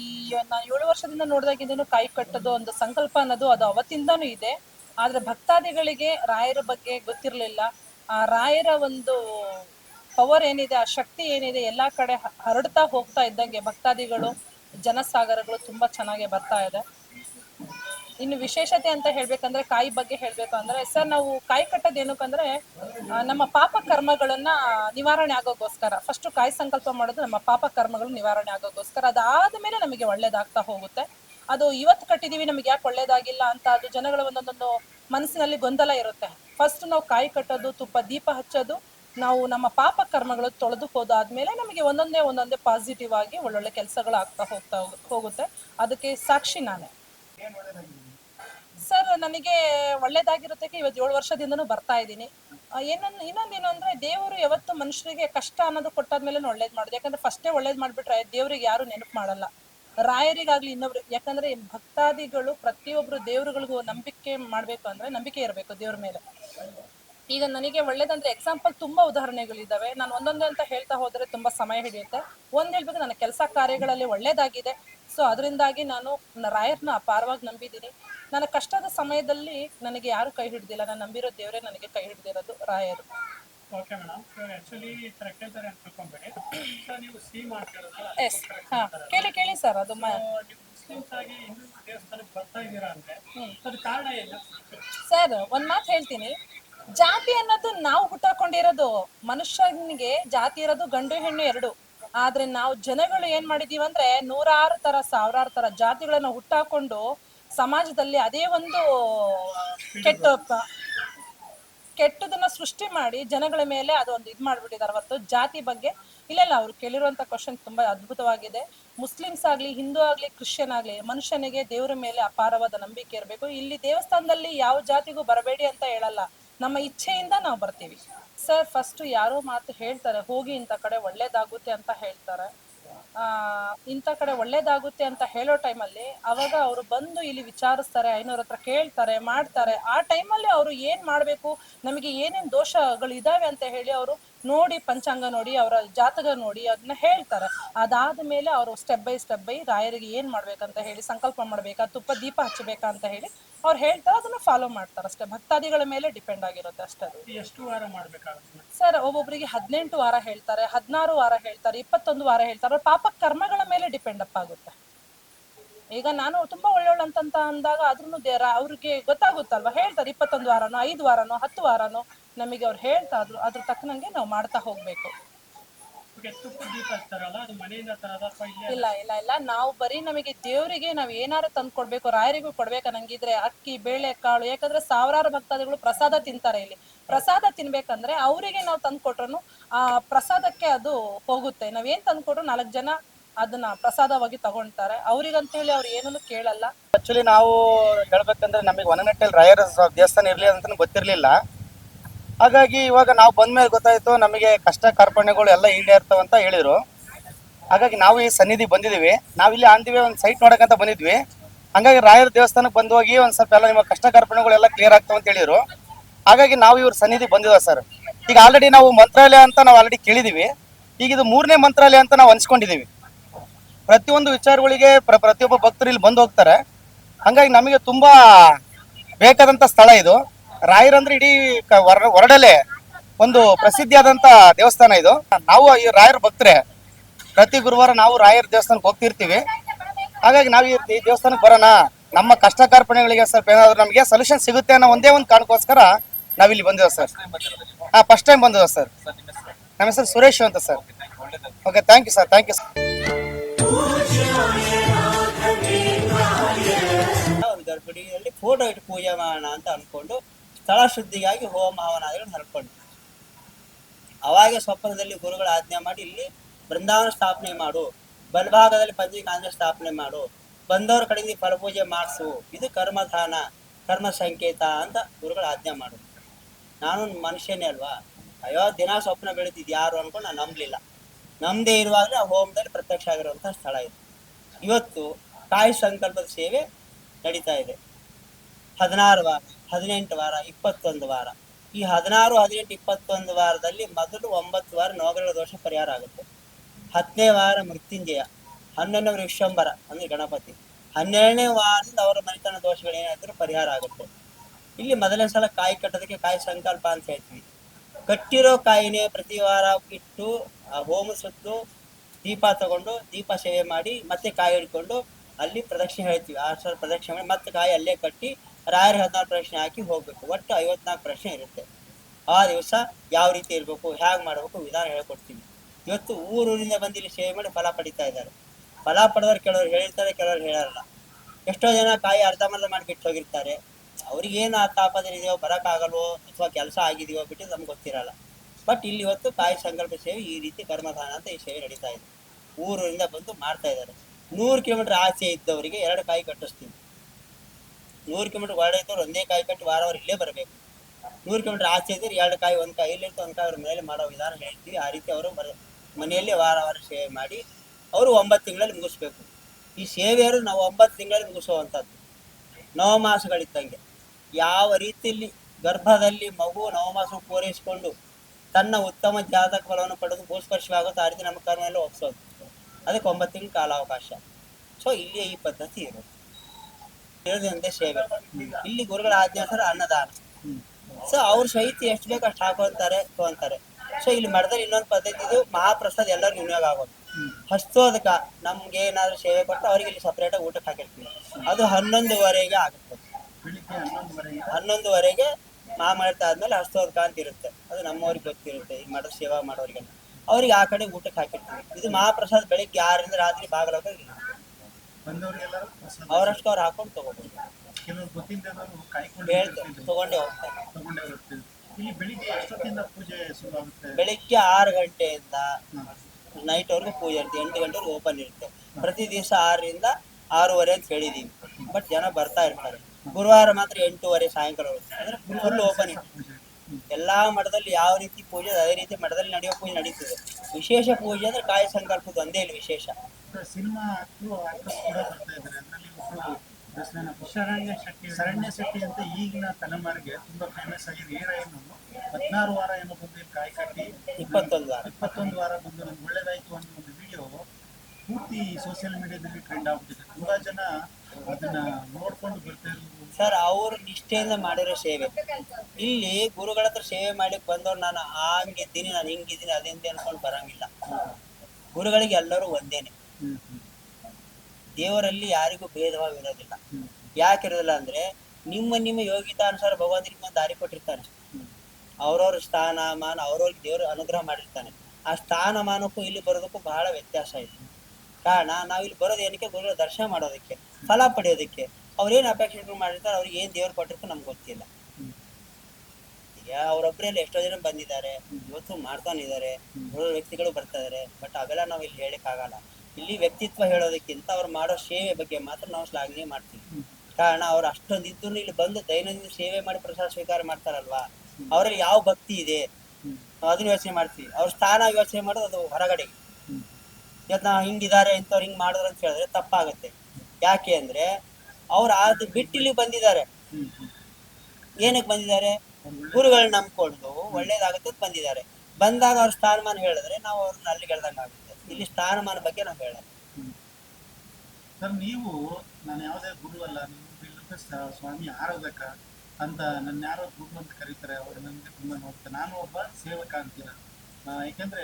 ನಾ ಏಳು ವರ್ಷದಿಂದ ನೋಡಿದಾಗಿಂದನು ಕಾಯಿ ಕಟ್ಟೋದು ಒಂದು ಸಂಕಲ್ಪ ಅನ್ನೋದು ಅದು ಅವತ್ತಿಂದಾನು ಇದೆ ಆದ್ರೆ ಭಕ್ತಾದಿಗಳಿಗೆ ರಾಯರ ಬಗ್ಗೆ ಗೊತ್ತಿರಲಿಲ್ಲ ಆ ರಾಯರ ಒಂದು ಪವರ್ ಏನಿದೆ ಆ ಶಕ್ತಿ ಏನಿದೆ ಎಲ್ಲಾ ಕಡೆ ಹ- ಹರಡ್ತಾ ಹೋಗ್ತಾ ಇದ್ದಂಗೆ ಭಕ್ತಾದಿಗಳು ಜನಸಾಗರಗಳು ತುಂಬಾ ಚೆನ್ನಾಗಿ ಬರ್ತಾ ಇದೆ ಇನ್ನು ವಿಶೇಷತೆ ಅಂತ ಹೇಳ್ಬೇಕಂದ್ರೆ ಕಾಯಿ ಬಗ್ಗೆ ಹೇಳ್ಬೇಕು ಅಂದ್ರೆ ಸರ್, ನಾವು ಕಾಯಿ ಕಟ್ಟೋದು ಏನಕ್ಕಂದ್ರೆ ನಮ್ಮ ಪಾಪ ಕರ್ಮಗಳನ್ನ ನಿವಾರಣೆ ಆಗೋಗೋಸ್ಕರ ಫಸ್ಟ್ ಕಾಯಿ ಸಂಕಲ್ಪ ಮಾಡೋದು ನಮ್ಮ ಪಾಪ ಕರ್ಮಗಳು ನಿವಾರಣೆ ಆಗೋಗೋಸ್ಕರ ಅದಾದ್ಮೇಲೆ ನಮಗೆ ಒಳ್ಳೇದಾಗ್ತಾ ಹೋಗುತ್ತೆ. ಅದು ಇವತ್ತು ಕಟ್ಟಿದೀವಿ, ನಮಗೆ ಯಾಕೆ ಒಳ್ಳೇದಾಗಿಲ್ಲ ಅಂತ ಅದು ಜನಗಳ ಒಂದೊಂದೊಂದು ಮನಸ್ಸಿನಲ್ಲಿ ಗೊಂದಲ ಇರುತ್ತೆ. ಫಸ್ಟ್ ನಾವು ಕಾಯಿ ಕಟ್ಟೋದು, ತುಪ್ಪ, ದೀಪ ಹಚ್ಚೋದು, ನಾವು ನಮ್ಮ ಪಾಪ ಕರ್ಮಗಳು ತೊಳೆದು ಹೋದಾದ್ಮೇಲೆ ನಮಗೆ ಒಂದೊಂದೇ ಒಂದೊಂದೇ ಪಾಸಿಟಿವ್ ಆಗಿ ಒಳ್ಳೊಳ್ಳೆ ಕೆಲಸಗಳು ಆಗ್ತಾ ಹೋಗ್ತಾ ಹೋಗ್- ಹೋಗುತ್ತೆ. ಅದಕ್ಕೆ ಸಾಕ್ಷಿ ನಾನೇ. ಸರ್ ನನಗೆ ಒಳ್ಳೇದಾಗಿರೋದಕ್ಕೆ ಇವತ್ತು ಏಳು ವರ್ಷದಿಂದನೂ ಬರ್ತಾ ಇದ್ದೀನಿ. ಏನೊಂದು ಇನ್ನೊಂದೇನು ಅಂದ್ರೆ ದೇವರು ಯಾವತ್ತು ಮನುಷ್ಯರಿಗೆ ಕಷ್ಟ ಅನ್ನೋದು ಕೊಟ್ಟಾದ್ಮೇಲೆ ಒಳ್ಳೇದು ಮಾಡುದು. ಯಾಕಂದ್ರೆ ಫಸ್ಟೇ ಒಳ್ಳೇದು ಮಾಡ್ಬಿಟ್ರೆ ದೇವ್ರಿಗೆ ಯಾರು ನೆನಪು ಮಾಡಲ್ಲ. ರಾಯರಿಗಾಗ್ಲಿ ಇನ್ನೊಬ್ರು, ಯಾಕಂದ್ರೆ ಭಕ್ತಾದಿಗಳು ಪ್ರತಿಯೊಬ್ರು ದೇವರುಗಳಿಗೂ ನಂಬಿಕೆ ಮಾಡ್ಬೇಕು ಅಂದ್ರೆ ನಂಬಿಕೆ ಇರಬೇಕು ದೇವ್ರ ಮೇಲೆ. ಈಗ ನನಗೆ ಒಳ್ಳೇದಂದ್ರೆ ಎಕ್ಸಾಂಪಲ್ ತುಂಬಾ ಉದಾಹರಣೆಗಳಿದ್ದಾವೆ. ನಾನು ಒಂದೊಂದೇ ಅಂತ ಹೇಳ್ತಾ ಹೋದ್ರೆ ತುಂಬಾ ಸಮಯ ಹಿಡಿಯುತ್ತೆ. ಒಂದ್ ಹೇಳ್ಬೇಕು ನನ್ನ ಕೆಲಸ ಕಾರ್ಯಗಳಲ್ಲಿ ಒಳ್ಳೇದಾಗಿದೆ. ಸೊ ಅದರಿಂದಾಗಿ ನಾನು ರಾಯರ್ನ ಅಪಾರವಾಗಿ ನಂಬಿದ್ದೀನಿ. ನನ್ನ ಕಷ್ಟದ ಸಮಯದಲ್ಲಿ ನನಗೆ ಯಾರು ಕೈ ಹಿಡಿದಿಲ್ಲ. ನಾನು ನಂಬಿರೋ ದೇವರೇ ನನಗೆ ಕೈ ಹಿಡ್ದಿರೋದು ರಾಯರು. ಓಕೆ ಮೇಡಮ್ ಆಕ್ಚುಲಿ ಈ ತರ ಕೇಳ್ತಾರೆ ಅಂತ ತಿಳ್ಕೊಂಬೇಡಿ. ಸರ್ ನೀವು ಸಿ ಮಾಡ್ತಿರೋದಲ್ಲ ಎಸ್ ಹಾಂ. ಕೇಳಿ ಕೇಳಿ ಸರ್ ಅದು ಮ- ಮುಸ್ಲಿಮ್ಸ್ ಆಗಿ ಹಿಂದೂ ದೇವಸ್ಥಾನಕ್ಕೆ ಬರ್ತಾ ಇದ್ದೀರಾ ಅಂದ್ರೆ ಅದು ಕಾರಣ ಏನು? ಸರ್ ಒಂದ್ ಮಾತು ಹೇಳ್ತೀನಿ. ಜಾತಿ ಅನ್ನೋದು ನಾವು ಹುಟ್ಟಾಕೊಂಡಿರೋದು. ಮನುಷ್ಯನಿಗೆ ಜಾತಿ ಇರೋದು, ಗಂಡು ಹೆಣ್ಣು ಎರಡು. ಆದ್ರೆ ನಾವು ಜನಗಳು ಏನ್ ಮಾಡಿದೀವಿ ಅಂದ್ರೆ ನೂರಾರು ತರ, ಸಾವಿರಾರು ತರ ಜಾತಿಗಳನ್ನ ಹುಟ್ಟಾಕೊಂಡು ಸಮಾಜದಲ್ಲಿ ಅದೇ ಒಂದು ಕೆಟ್ಟ ಕೆಟ್ಟದನ್ನ ಸೃಷ್ಟಿ ಮಾಡಿ ಜನಗಳ ಮೇಲೆ ಅದೊಂದು ಇದು ಮಾಡ್ಬಿಟ್ಟಿದ್ದಾರೆ. ಹೊರತು ಜಾತಿ ಬಗ್ಗೆ ಇಲ್ಲೆಲ್ಲ ಇಲ್ಲ ಅವ್ರು ಕೇಳಿರುವಂತ ಕ್ವಶನ್ ತುಂಬಾ ಅದ್ಭುತವಾಗಿದೆ. ಮುಸ್ಲಿಮ್ಸ್ ಆಗ್ಲಿ, ಹಿಂದೂ ಆಗ್ಲಿ, ಕ್ರಿಶ್ಚಿಯನ್ ಆಗ್ಲಿ, ಮನುಷ್ಯನಿಗೆ ದೇವರ ಮೇಲೆ ಅಪಾರವಾದ ನಂಬಿಕೆ ಇರಬೇಕು. ಇಲ್ಲಿ ದೇವಸ್ಥಾನದಲ್ಲಿ ಯಾವ ಜಾತಿಗೂ ಬರಬೇಡಿ ಅಂತ ಹೇಳಲ್ಲ. ನಮ್ಮ ಇಚ್ಛೆಯಿಂದ ನಾವು ಬರ್ತೀವಿ. ಸರ್ ಫಸ್ಟ್ ಯಾರೋ ಮಾತು ಹೇಳ್ತಾರೆ, ಹೋಗಿ ಇಂಥ ಕಡೆ ಒಳ್ಳೇದಾಗುತ್ತೆ ಅಂತ ಹೇಳ್ತಾರೆ. ಇಂಥ ಕಡೆ ಒಳ್ಳೇದಾಗುತ್ತೆ ಅಂತ ಹೇಳೋ ಟೈಮಲ್ಲಿ ಅವಾಗ ಅವರು ಬಂದು ಇಲ್ಲಿ ವಿಚಾರಿಸ್ತಾರೆ, ಐನೂರ ಹತ್ರ ಕೇಳ್ತಾರೆ, ಮಾಡ್ತಾರೆ. ಆ ಟೈಮಲ್ಲಿ ಅವರು ಏನು ಮಾಡಬೇಕು? ನಮಗೆ ಏನೇನು ದೋಷಗಳು ಇದಾವೆ ಅಂತ ಹೇಳಿ ಅವರು ನೋಡಿ ಪಂಚಾಂಗ ನೋಡಿ ಅವರ ಜಾತಕ ನೋಡಿ ಅದನ್ನ ಹೇಳ್ತಾರೆ. ಅದಾದ ಮೇಲೆ ಅವರು ಸ್ಟೆಪ್ ಬೈ ಸ್ಟೆಪ್ ಬೈ ರಾಯರಿಗೆ ಏನು ಮಾಡ್ಬೇಕಂತ ಹೇಳಿ ಸಂಕಲ್ಪ ಮಾಡ್ಬೇಕಾ ತುಪ್ಪ ದೀಪ ಹಚ್ಚಬೇಕಾ ಅಂತ ಹೇಳಿ ಅವ್ರು ಹೇಳ್ತಾರೆ ಅದನ್ನ ಫಾಲೋ ಮಾಡ್ತಾರೆ ಅಷ್ಟೇ. ಭಕ್ತಾದಿಗಳ ಮೇಲೆ ಡಿಪೆಂಡ್ ಆಗಿರುತ್ತೆ ಅಷ್ಟೇ ಎಷ್ಟು ವಾರ ಮಾಡ್ಬೇಕಾಗುತ್ತೆ ಸರ್ ಒಬ್ಬೊಬ್ಬರಿಗೆ ಹದಿನೆಂಟು ವಾರ ಹೇಳ್ತಾರೆ ಹದಿನಾರು ವಾರ ಹೇಳ್ತಾರೆ ಇಪ್ಪತ್ತೊಂದು ವಾರ ಹೇಳ್ತಾರೆ ಅವ್ರ ಪಾಪ ಕರ್ಮಗಳ ಮೇಲೆ ಡಿಪೆಂಡ್ ಅಪ್ ಆಗುತ್ತೆ. ಈಗ ನಾನು ತುಂಬಾ ಒಳ್ಳೊಳ್ಳೆ ಅಂತಂತ ಅಂದಾಗ ಅದ್ರೂ ದೇರ ಅವ್ರಿಗೆ ಗೊತ್ತಾಗುತ್ತಲ್ವಾ? ಹೇಳ್ತಾರೆ ಇಪ್ಪತ್ತೊಂದು ವಾರನೋ ಐದು ವಾರನೋ ಹತ್ತು ವಾರನೋ ನಮಗೆ ಅವ್ರು ಹೇಳ್ತಾ ಇದ್ರು ಅದ್ರ ತಕ್ಕನಂಗೆ ನಾವು ಮಾಡ್ತಾ ಹೋಗ್ಬೇಕು. ಇಲ್ಲ ಇಲ್ಲ ಇಲ್ಲ ನಾವು ಬರೀ ನಮಗೆ ದೇವರಿಗೆ ನಾವು ಏನಾರು ತಂದು ಕೊಡ್ಬೇಕು ರಾಯರಿಗೂ ಕೊಡ್ಬೇಕು ನಂಗಿದ್ರೆ ಅಕ್ಕಿ ಬೇಳೆ ಕಾಳು ಯಾಕಂದ್ರೆ ಸಾವಿರಾರು ಭಕ್ತಾದಿಗಳು ಪ್ರಸಾದ ತಿಂತಾರೆ ಇಲ್ಲಿ. ಪ್ರಸಾದ ತಿನ್ಬೇಕಂದ್ರೆ ಅವರಿಗೆ ನಾವು ತಂದು ಕೊಟ್ರು ಆ ಪ್ರಸಾದಕ್ಕೆ ಅದು ಹೋಗುತ್ತೆ. ನಾವೇನ್ ತಂದು ಕೊಟ್ರು ನಾಲ್ಕು ಜನ ಅದನ್ನ ಪ್ರಸಾದವಾಗಿ ತಗೊಳ್ತಾರೆ ಅವ್ರಿಗಂತೇಳಿ ಅವ್ರು ಏನನ್ನು ಕೇಳಲ್ಲ. ಆಕ್ಚುಲಿ ನಾವು ಹೇಳ್ಬೇಕಂದ್ರೆ ನಮಗೆ ಒನನೆಟ್ಟಲ್ಲಿ ರಾಯರ ದೇವಸ್ಥಾನ ಇರ್ಲಿ ಅಂತ ಗೊತ್ತಿರಲಿಲ್ಲ. ಹಾಗಾಗಿ ಇವಾಗ ನಾವು ಬಂದ ಮೇಲೆ ಗೊತ್ತಾಯಿತು, ನಮಗೆ ಕಷ್ಟ ಕಾರ್ಪಣ್ಯಗಳು ಎಲ್ಲ ಈಡೇರ್ತವಂತ ಹೇಳಿದರು. ಹಾಗಾಗಿ ನಾವು ಈ ಸನ್ನಿಧಿ ಬಂದಿದ್ದೀವಿ. ನಾವಿಲ್ಲಿ ಆಂದಿವೆ ಒಂದು ಸೈಟ್ ನೋಡೋಕ್ಕಂತ ಬಂದಿದ್ವಿ. ಹಂಗಾಗಿ ರಾಯರ ದೇವಸ್ಥಾನಕ್ಕೆ ಬಂದು ಹೋಗಿ ಒಂದು ಸ್ವಲ್ಪ ಎಲ್ಲ ನಿಮ್ಮ ಕಷ್ಟ ಕಾರ್ಪಣ್ಯಗಳೆಲ್ಲ ಕ್ಲಿಯರ್ ಆಗ್ತಾವ ಅಂತ ಹೇಳಿದ್ರು. ಹಾಗಾಗಿ ನಾವು ಇವ್ರ ಸನ್ನಿಧಿ ಬಂದಿದ್ದೇವೆ ಸರ್ ಈಗ ಆಲ್ರೆಡಿ ನಾವು ಮಂತ್ರಾಲಯ ಅಂತ ನಾವು ಆಲ್ರೆಡಿ ಕೇಳಿದ್ದೀವಿ. ಈಗ ಇದು ಮೂರನೇ ಮಂತ್ರಾಲಯ ಅಂತ ನಾವು ಅನ್ಸ್ಕೊಂಡಿದ್ದೀವಿ ಪ್ರತಿಯೊಂದು ವಿಚಾರಗಳಿಗೆ ಪ್ರ, ಪ್ರತಿಯೊಬ್ಬ ಭಕ್ತರು ಇಲ್ಲಿ ಬಂದು ಹೋಗ್ತಾರೆ. ಹಂಗಾಗಿ ನಮಗೆ ತುಂಬಾ ಬೇಕಾದಂತ ಸ್ಥಳ ಇದು. ರಾಯರಂದ್ರೆ ಇಡೀ ಹೊರಡಲೆ ಒಂದು ಪ್ರಸಿದ್ಧಿಯಾದಂತ ದೇವಸ್ಥಾನ ಇದು. ನಾವು ಈ ರಾಯರ ಭಕ್ತರೇ, ಪ್ರತಿ ಗುರುವಾರ ನಾವು ರಾಯರ ದೇವಸ್ಥಾನಕ್ಕೆ ಹೋಗ್ತಿರ್ತೀವಿ. ಹಾಗಾಗಿ ನಾವು ಈ ದೇವಸ್ಥಾನಕ್ಕೆ ಬರೋಣ. ನಮ್ಮ ಕಷ್ಟ ಕಾರ್ಪಣೆಗಳಿಗೆ ಸ್ವಲ್ಪ ಏನಾದರೂ ನಮಗೆ ಸೊಲ್ಯೂಷನ್ ಸಿಗುತ್ತೆ ಅನ್ನೋ ಒಂದೇ ಒಂದು ಕಾರಣಕ್ಕೋಸ್ಕರ ನಾವಿಲ್ಲಿ ಬಂದಿದ್ದೇವೆ ಸರ್. ಹಾಂ ಫಸ್ಟ್ ಟೈಮ್ ಬಂದಿದ್ದೇವೆ ಸರ್. ನಮ್ಮ ಹೆಸರು ಸುರೇಶ್ ಅಂತ sir. Okay thank you sir thank you sir photo ಇಟ್ಟು ಪೂಜೆ ಮಾಡೋಣ ಅಂತ ಅನ್ಕೊಂಡು ಸ್ಥಳ ಶುದ್ಧಿಗಾಗಿ ಹೋಮ ಹವನಾದಿಗಳನ್ನು ನಡ್ಕೊಂಡು ಅವಾಗೆ ಸ್ವಪ್ನದಲ್ಲಿ ಗುರುಗಳ ಆಜ್ಞೆ ಮಾಡಿ ಇಲ್ಲಿ ಬೃಂದಾವನ ಸ್ಥಾಪನೆ ಮಾಡು, ಬಲಭಾಗದಲ್ಲಿ ಪಂಚಕಾಂಜ ಸ್ಥಾಪನೆ ಮಾಡು, ಬಂದವರ ಕಡೆಯಿಂದ ಫಲಪೂಜೆ ಮಾಡಿಸು, ಇದು ಕರ್ಮಧಾನ ಕರ್ಮ ಸಂಕೇತ ಅಂತ ಗುರುಗಳ ಆಜ್ಞೆ ಮಾಡು ನಾನು ಮನುಷ್ಯನೇ ಅಲ್ವಾ? ಅಯ್ಯೋ, ದಿನ ಸ್ವಪ್ನ ಬೆಳೀತಿದ್ ಯಾರು ಅನ್ಕೊಂಡು ನಾನು ನಂಬಲಿಲ್ಲ. ನಮ್ಮದೇ ಇರುವಾಗಲೇ ಆ ಹೋಮದಲ್ಲಿ ಪ್ರತ್ಯಕ್ಷ ಆಗಿರುವಂತಹ ಸ್ಥಳ ಇದೆ. ಇವತ್ತು ಕಾಯಿ ಸಂಕಲ್ಪದ ಸೇವೆ ನಡೀತಾ ಇದೆ. ಹದಿನಾರು ವಾರ, ಹದಿನೆಂಟು ವಾರ, ಇಪ್ಪತ್ತೊಂದು ವಾರ. ಈ ಹದಿನಾರು, ಹದಿನೆಂಟು, ಇಪ್ಪತ್ತೊಂದು ವಾರದಲ್ಲಿ ಮೊದಲು ಒಂಬತ್ತು ವಾರ ನವಗ್ರಹ ದೋಷ ಪರಿಹಾರ ಆಗುತ್ತೆ. ಹತ್ತನೇ ವಾರ ಮೃತ್ಯುಂಜಯ, ಹನ್ನೊಂದನೇ ವಿಶ್ವಂಬರ ಅಂದ್ರೆ ಗಣಪತಿ. ಹನ್ನೆರಡನೇ ವಾರದಿಂದ ಅವರ ಮನೆತನ ದೋಷಗಳು ಏನಾದರೂ ಪರಿಹಾರ ಆಗುತ್ತೆ. ಇಲ್ಲಿ ಮೊದಲನೇ ಸಲ ಕಾಯಿ ಕಟ್ಟೋದಕ್ಕೆ ಕಾಯಿ ಸಂಕಲ್ಪ ಅಂತ ಹೇಳ್ತೀವಿ. ಕಟ್ಟಿರೋ ಕಾಯಿನೇ ಪ್ರತಿ ವಾರ ಇಟ್ಟು, ಆ ಹೋಮ ಸುತ್ತು ದೀಪ ತಗೊಂಡು, ದೀಪ ಸೇವೆ ಮಾಡಿ ಮತ್ತೆ ಕಾಯಿ ಹಿಡ್ಕೊಂಡು ಅಲ್ಲಿ ಪ್ರದಕ್ಷಿಣೆ ಹೇಳ್ತೀವಿ. ಆ ಸಲ ಪ್ರದಕ್ಷಿಣೆ ಮಾಡಿ ಮತ್ತೆ ಕಾಯಿ ಅಲ್ಲೇ ಕಟ್ಟಿ ರಾಯರ ಹದಿನಾಲ್ಕು ಪ್ರಶ್ನೆ ಹಾಕಿ ಹೋಗ್ಬೇಕು. ಒಟ್ಟು ಐವತ್ನಾಲ್ಕು ಪ್ರಶ್ನೆ ಇರುತ್ತೆ. ಆ ದಿವಸ ಯಾವ ರೀತಿ ಇರಬೇಕು ಹೇಗೆ ಮಾಡಬೇಕು ವಿಧಾನ ಹೇಳ್ಕೊಡ್ತೀನಿ. ಇವತ್ತು ಊರೂರಿಂದ ಬಂದು ಇಲ್ಲಿ ಸೇವೆ ಮಾಡಿ ಫಲ ಪಡಿತಾ ಇದ್ದಾರೆ. ಫಲ ಪಡೆದವ್ರು ಕೆಲವರು ಹೇಳಿರ್ತಾರೆ ಕೆಲವರು ಹೇಳಲ್ಲ. ಎಷ್ಟೋ ಜನ ಕಾಯಿ ಅರ್ಧಂಬರ್ಧ ಮಾಡಿ ಬಿಟ್ಟು ಹೋಗಿರ್ತಾರೆ. ಅವ್ರಿಗೆ ಏನು ಆ ತಾಪದಲ್ಲಿ ಇದೆಯೋ, ಬರೋಕ್ಕಾಗಲ್ವೋ ಅಥವಾ ಕೆಲಸ ಆಗಿದೆಯೋ ಬಿಟ್ಟು ನಮ್ಗೆ ಗೊತ್ತಿರಲ್ಲ. ಬಟ್ ಇಲ್ಲಿ ಇವತ್ತು ಕಾಯಿ ಸಂಕಲ್ಪ ಸೇವೆ ಈ ರೀತಿ ಕರ್ಮದಾನ ಅಂತ ಈ ಸೇವೆ ನಡೀತಾ ಇದೆ. ಊರೂರಿಂದ ಬಂದು ಮಾಡ್ತಾ ಇದ್ದಾರೆ. ನೂರು ಕಿಲೋಮೀಟರ್ ಆಚೆ ಇದ್ದವರಿಗೆ ಎರಡು ಕಾಯಿ ಕಟ್ಟಿಸ್ತೀವಿ ನೂರು ಕಿಲೋಮೀಟರ್ ಹೊರಡೆ ಇದ್ದವ್ರು ಒಂದೇ ಕಾಯಿ ಕಟ್ಟಿ ವಾರ ವಾರ ಇಲ್ಲೇ ಬರಬೇಕು. ನೂರು ಕಿಲೋಮೀಟರ್ ಆಚೆ ಇದ್ರೆ ಎರಡು ಕಾಯಿ, ಒಂದು ಕಾಯಿ ಇಲ್ಲಿರ್ತ ಒಂದು ಕಾಯಿ, ಅವ್ರ ಮೇಲೆ ಮಾಡೋ ವಿಧಾನ ಹೇಳ್ತೀವಿ. ಆ ರೀತಿ ಅವರು ಮನೆಯಲ್ಲಿ ಮನೆಯಲ್ಲೇ ವಾರ ವಾರ ಸೇವೆ ಮಾಡಿ ಅವರು ಒಂಬತ್ತು ತಿಂಗಳಲ್ಲಿ ಮುಗಿಸ್ಬೇಕು. ಈ ಸೇವೆಯರು ನಾವು ಒಂಬತ್ತು ತಿಂಗಳಲ್ಲಿ ಮುಗಿಸುವಂಥದ್ದು. ನವಮಾಸಗಳಿದ್ದಂಗೆ. ಯಾವ ರೀತಿಯಲ್ಲಿ ಗರ್ಭದಲ್ಲಿ ಮಗು ನವಮಾಸ ಪೂರೈಸಿಕೊಂಡು ತನ್ನ ಉತ್ತಮ ಜಾತಕ ಫಲವನ್ನು ಪಡೆದು ಭೂಸ್ಪರ್ಶವಾಗುತ್ತೆ ಆ ರೀತಿ ನಮ್ಮ ಕರ್ಮೆಲ್ಲ ಒಪ್ಸೋದು. ಅದಕ್ಕೆ ಒಂಬತ್ತು ತಿಂಗಳ ಕಾಲಾವಕಾಶ. ಸೊ ಇಲ್ಲಿ ಈ ಪದ್ಧತಿ ಇರೋದು. ಇರೋದಂತೆ ಸೇವೆ ಇಲ್ಲಿ ಗುರುಗಳ ಆಜ್ಞಾಸರ ಅನ್ನದಾನ. ಸೊ ಅವ್ರ ಶೈತಿ ಎಷ್ಟು ಬೇಕು ಅಷ್ಟು ಹಾಕೊಂತಾರೆ ತಗೊಂತಾರೆ ಸೊ ಇಲ್ಲಿ ಮಠದಲ್ಲಿ ಇನ್ನೊಂದು ಪದ್ಧತಿ ಇದು, ಮಹಾಪ್ರಸಾದ ಎಲ್ಲರಿಗೂ ವಿನಿಯೋಗ ಆಗೋದು. ಹಸ್ತೋದಕ ನಮ್ಗೆ ಏನಾದ್ರು ಸೇವೆ ಕೊಟ್ಟು ಅವ್ರಿಗೆ ಇಲ್ಲಿ ಸಪ್ರೇಟ್ ಆಗಿ ಊಟಕ್ಕೆ ಹಾಕಿರ್ತೀವಿ. ಅದು ಹನ್ನೊಂದುವರೆಗೆ ಆಗುತ್ತೆ. ಹನ್ನೊಂದುವರೆಗೆ ಮಹಾಮಾರಿತ ಆದ್ಮೇಲೆ ಹಸ್ತೋದಕ ಅಂತ ಇರುತ್ತೆ. ಅದು ನಮ್ಮವ್ರಿಗೆ ಗೊತ್ತಿರುತ್ತೆ, ಈ ಮಠದ ಸೇವಾ ಮಾಡೋರಿಗೆ ಅವ್ರಿಗೆ ಆ ಕಡೆ ಊಟಕ್ಕೆ ಹಾಕಿರ್ತೀವಿ. ಇದು ಮಹಾಪ್ರಸಾದ ಬೆಳಿಗ್ಗೆ ಆರರಿಂದ ರಾತ್ರಿ ಅವರಷ್ಟು ಅವ್ರು ಹಾಕೊಂಡು ತಗೋಬೋದು ಹೇಳ್ತಾರೆ ತಗೊಂಡೇ ಹೋಗ್ತಾರೆ. ಬೆಳಿಗ್ಗೆ ಆರು ಗಂಟೆಯಿಂದ ನೈಟ್ ವರ್ಗು ಪೂಜೆ ಇರುತ್ತೆ. ಎಂಟು ಗಂಟೆವರೆಗೂ ಓಪನ್ ಇರುತ್ತೆ. ಪ್ರತಿ ದಿವಸ ಆರರಿಂದ ಆರೂವರೆ ಅಂತ ಹೇಳಿದೀವಿ. ಬಟ್ ಜನ ಬರ್ತಾ ಇರ್ತಾರೆ. ಗುರುವಾರ ಮಾತ್ರ ಎಂಟೂವರೆ ಸಾಯಂಕಾಲ ಅಂದ್ರೆ ಫುಲ್ ಓಪನ್ ಇರುತ್ತೆ. ಎಲ್ಲಾ ಮಠದಲ್ಲಿ ಯಾವ ರೀತಿ ಪೂಜೆ ಅದೇ ರೀತಿ ಮಠದಲ್ಲಿ ನಡೆಯೋ ಪೂಜೆ ನಡೀತದೆ. ವಿಶೇಷ ಪೂಜೆ ಅಂದ್ರೆ ಕಾಯ ಸಂಕಲ್ಪದ ಒಂದೇ ಇಲ್ಲಿ ವಿಶೇಷ. ಶರಣ್ಯ ಶೆಟ್ಟಿ ಶರಣ್ಯ ಶೆಟ್ಟಿ ಅಂತ ಈಗಿನ ತಲೆಮಾರಿಗೆ ತುಂಬಾ ಫೇಮಸ್ ಆಗಿದೆ ಹೀರೋಯಿನ್ ಹದಿನಾರು ವಾರ ಏನೋ ಬಂದು ಕಾಯಿ ಕಟ್ಟಿ ಇಪ್ಪತ್ತೊಂದು ವಾರ. ಇಪ್ಪತ್ತೊಂದು ವಾರ ಬಂದು ನಮ್ಗೆ ಒಳ್ಳೇದಾಯ್ತು ಅನ್ನೋ ಒಂದು ವಿಡಿಯೋ ಪೂರ್ತಿ ಸೋಷಿಯಲ್ ಮೀಡಿಯಾದಲ್ಲಿ ಟ್ರೆಂಡ್ ಆಗ್ಬಿಟ್ಟಿದೆ. ತುಂಬಾ ಜನ ಅದನ್ನ ನೋಡ್ಕೊಂಡು ಬರ್ತಾ ಇರೋದು. ಸರ್ ಅವ್ರ ನಿಷ್ಠೆಯಿಂದ ಮಾಡಿರೋ ಸೇವೆ. ಇಲ್ಲಿ ಗುರುಗಳ ಹತ್ರ ಸೇವೆ ಮಾಡಿ ಬಂದವ್ರು ನಾನು ಹಂಗಿದ್ದೀನಿ ನಾನು ಹಿಂಗಿದ್ದೀನಿ ಅದಿಂದೆ ಅನ್ಕೊಂಡು ಬರಂಗಿಲ್ಲ. ಗುರುಗಳಿಗೆ ಎಲ್ಲರೂ ಒಂದೇನೆ. ದೇವರಲ್ಲಿ ಯಾರಿಗೂ ಭೇದ ಭಾವ ಇರೋದಿಲ್ಲ ಯಾಕೆ ಇರೋದಿಲ್ಲ ಅಂದ್ರೆ ನಿಮ್ಮ ನಿಮ್ಮ ಯೋಗಿತಾನುಸಾರ ಭಗವಂತ ನಿಮ್ಮ ದಾರಿ ಕೊಟ್ಟಿರ್ತಾನೆ. ಅವ್ರವ್ರ ಸ್ಥಾನ ಮಾನ ಅವ್ರವ್ರಿಗೆ ದೇವರು ಅನುಗ್ರಹ ಮಾಡಿರ್ತಾನೆ. ಆ ಸ್ಥಾನಮಾನಕ್ಕೂ ಇಲ್ಲಿ ಬರೋದಕ್ಕೂ ಬಹಳ ವ್ಯತ್ಯಾಸ ಇದೆ. ಕಾರಣ ನಾವು ಇಲ್ಲಿ ಬರೋದು ಏನಕ್ಕೆ? ಗುರುಗಳ ದರ್ಶನ ಮಾಡೋದಕ್ಕೆ, ಫಲ ಪಡೆಯೋದಕ್ಕೆ. ಅವ್ರೇನು ಅಪೇಕ್ಷೆ ಮಾಡಿರ್ತಾರೆ ಅವ್ರಿಗೆ ಏನ್ ದೇವ್ರು ಕೊಟ್ಟಿರ್ತಾರೆ ನಮ್ಗೆ ಗೊತ್ತಿಲ್ಲ. ಈಗ ಅವ್ರೊಬ್ಬರಲ್ಲಿ ಎಷ್ಟೋ ಜನ ಬಂದಿದ್ದಾರೆ. ಇವತ್ತು ಮಾಡ್ತಾನಿದ್ದಾರೆ. ಗುರು ವ್ಯಕ್ತಿಗಳು ಬರ್ತಾ ಇದಾರೆ. ಬಟ್ ಅವೆಲ್ಲ ನಾವು ಇಲ್ಲಿ ಹೇಳಕ್ಕಾಗಲ್ಲ. ಇಲ್ಲಿ ವ್ಯಕ್ತಿತ್ವ ಹೇಳೋದಕ್ಕಿಂತ ಅವ್ರು ಮಾಡೋ ಸೇವೆ ಬಗ್ಗೆ ಮಾತ್ರ ನಾವು ಶ್ಲಾಘನೆ ಮಾಡ್ತೀವಿ. ಕಾರಣ ಅವ್ರು ಅಷ್ಟೊಂದು ಇದ್ದು ಇಲ್ಲಿ ಬಂದು ದೈನಂದಿನ ಸೇವೆ ಮಾಡಿ ಪ್ರಸಾದ ಸ್ವೀಕಾರ ಮಾಡ್ತಾರಲ್ವಾ? ಅವರಲ್ಲಿ ಯಾವ ಭಕ್ತಿ ಇದೆ? ಅದನ್ನ ಯೋಚನೆ ಮಾಡ್ತೀವಿ. ಅವ್ರ ಸ್ಥಾನ ಯೋಚನೆ ಮಾಡೋದು ಅದು ಹೊರಗಡೆ. ಇವತ್ತು ನಾವು ಹಿಂಗಿದ್ದಾರೆ ಇಂಥವ್ರು ಹಿಂಗ್ ಮಾಡಿದ್ರು ಅಂತ ಹೇಳಿದ್ರೆ ತಪ್ಪಾಗುತ್ತೆ. ಯಾಕೆ ಅಂದ್ರೆ ಅವ್ರು ಅದು ಬಿಟ್ಟು ಇಲ್ಲಿ ಬಂದಿದ್ದಾರೆ. ಏನಕ್ಕೆ ಬಂದಿದ್ದಾರೆ? ಗುರುಗಳನ್ನ ನಂಬ್ಕೊಂಡು ಒಳ್ಳೇದಾಗುತ್ತೆ ಅಂತ ಬಂದಿದ್ದಾರೆ. ಬಂದಾಗ ಅವ್ರ ಸ್ಥಾನಮಾನ ಹೇಳಿದ್ರೆ ನಾವು ಅವ್ರನ್ನ ಅಲ್ಲಿ ಹೇಳ್ದಂಗೆ ಇಲ್ಲಿ ಸ್ಥಾನಮಾನ ಬಗ್ಗೆ ನಾವು ಹೇಳ ಸರ್ ನೀವು ನಾನು ಯಾವುದೇ ಗುರು ಅಲ್ಲ ನೀವು ಸ್ವಾಮಿ ಆರಾಧಕ ಅಂತ ನನ್ನ ಯಾರೋ ಗುರು ಅಂತ ಕರೀತಾರೆ ಅವರು ನನಗೆ ತುಂಬಾ ನೋಡ್ತಾರೆ. ನಾನು ಒಬ್ಬ ಸೇವಕ ಅಂತೀರ. ಯಾಕಂದ್ರೆ